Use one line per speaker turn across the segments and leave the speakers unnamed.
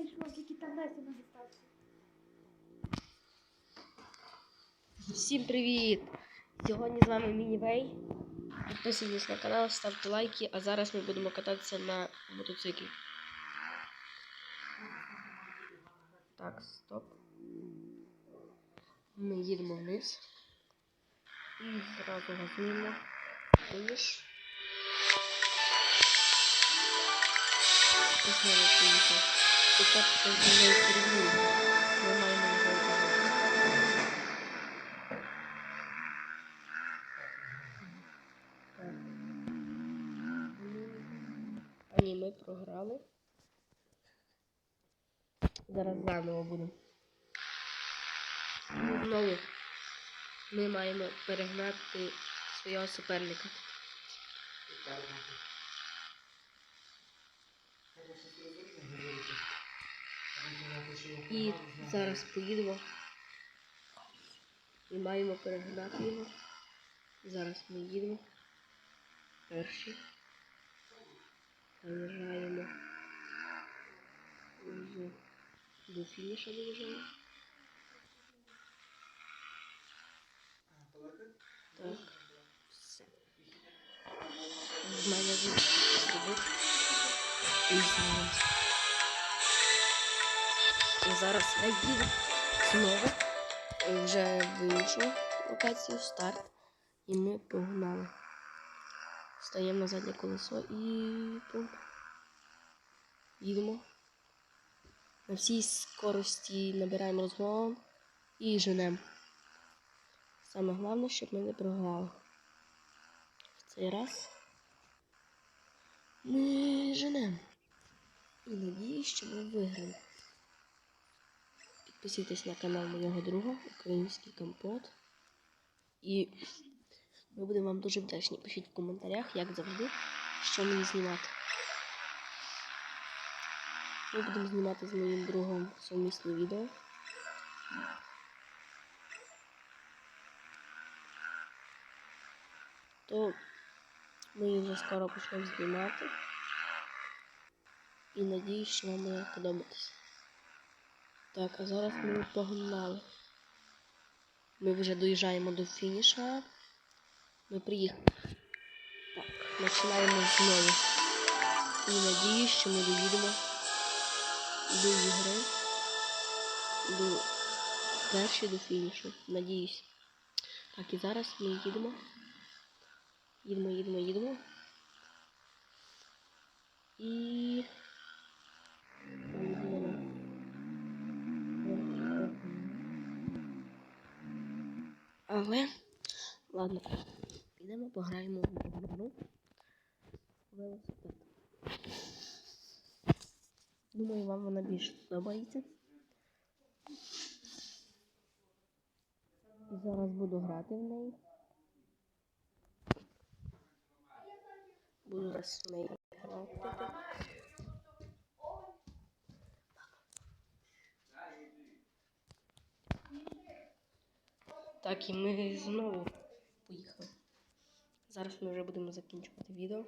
знайшла, тільки там Леся не застався.
Всім привіт! Сьогодні з вами Мінівей. Підписуйтесь на канал, ставте лайки, а зараз ми будемо кататися на мотоциклі. Так, стоп. Ми їдемо вниз. І зразу газуємо. Фініш. І знову поїхав. Хтось зі мною. Ми ні, ми програли. Зараз заново будемо. Знову ми маємо перегнати свого суперника. І зараз поїдемо. І маємо перегнати його. Зараз ми їдемо. Перші. Заїжджаємо. До фініша доїжджаємо. Так. Все. В мене зробив. І знімається. І зараз я їду знову е, вже в локацію старт. І ми погнали. Стаємо на заднє колесо і пум. Їдемо. На всій скорості набираємо розгон і женемо. Саме головне, щоб ми не програли. В цей раз ми женемо. І надіюсь, що ми виграємо. Підписуйтесь на канал моєго друга, Український компот. І ми будемо вам дуже вдячні. Пишіть в коментарях, як завжди, що мені знімати. Ми будемо знімати з моїм другом сумісне відео. То ми вже скоро почнемо знімати. І надіюсь, що вам буде подобатися. Так, а зараз ми погнали. Ми вже доїжджаємо до фініша. Ми приїхали. Так, починаємо знову. І надіюсь, що ми доїдемо до ігри. До перші до фінішу. Надіюсь. Так, і зараз ми їдемо. Їдемо, їдемо, їдемо. І. Поїдемо. Але, ладно, підемо пограємо в гру велосипед. Думаю, вам вона більше подобається. Зараз буду грати в неї. Буду зараз в неї грати. Так, і ми знову поїхали. Зараз ми вже будемо закінчувати відео.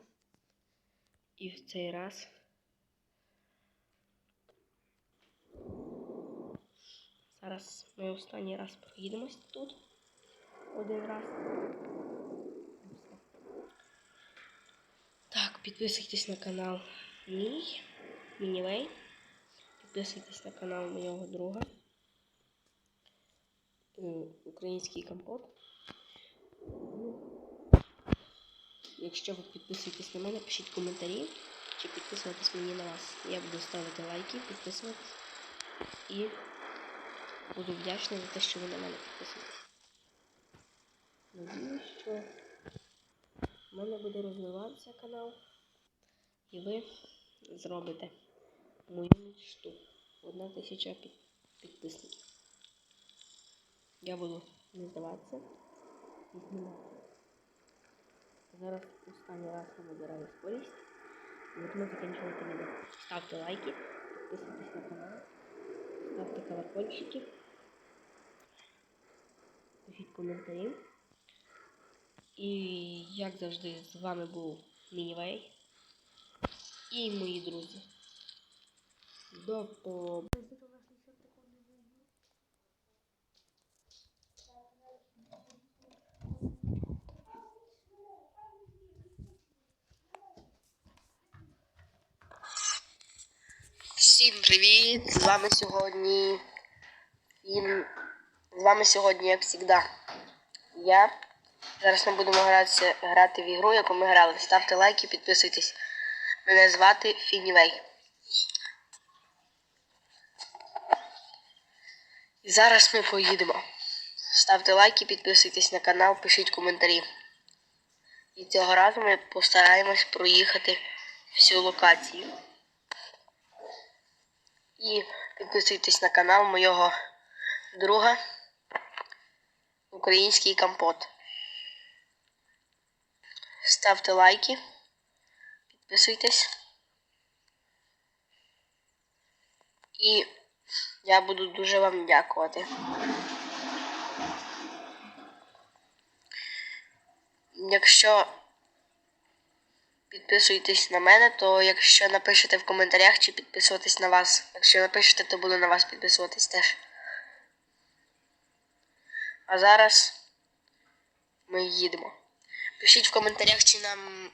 І в цей раз. Зараз ми останній раз проїдемось тут. Один раз. Так, підписуйтесь на канал мій, Мінівей. Підписуйтесь на канал моєго друга. Е, Український компот. Якщо ви підписуєтесь на мене, пишіть коментарі, чи підписуватись мені на вас. Я буду ставити лайки, підписуватись і буду вдячний за те, що ви на мене підписуєтесь. Надіюсь, що в мене буде розвиватися канал, і ви зробите мою мечту. Одна тисяча підписників. Я буду не здаватися і знімати. Зараз останній раз я набираю скорість. Будемо закінчувати відео. Ставте лайки, підписуйтесь на канал, ставте колокольчики, пишіть коментарі. І як завжди з вами був Мінівей і мої друзі. До по... Всім привіт! З вами сьогодні Фін. З вами сьогодні, як завжди, я. Зараз ми будемо гратися, грати в ігру, яку ми грали. Ставте лайки, підписуйтесь. Мене звати Фінівей. І зараз ми поїдемо. Ставте лайки, підписуйтесь на канал, пишіть коментарі. І цього разу ми постараємось проїхати всю локацію. І підписуйтесь на канал моєго друга Український компот. Ставте лайки, підписуйтесь. І я буду дуже вам дякувати. Якщо підписуєтесь на мене, то якщо напишете в коментарях чи підписуватись на вас. Якщо напишете, то буду на вас підписуватись теж. А зараз ми їдемо. Пишіть в коментарях, чи нам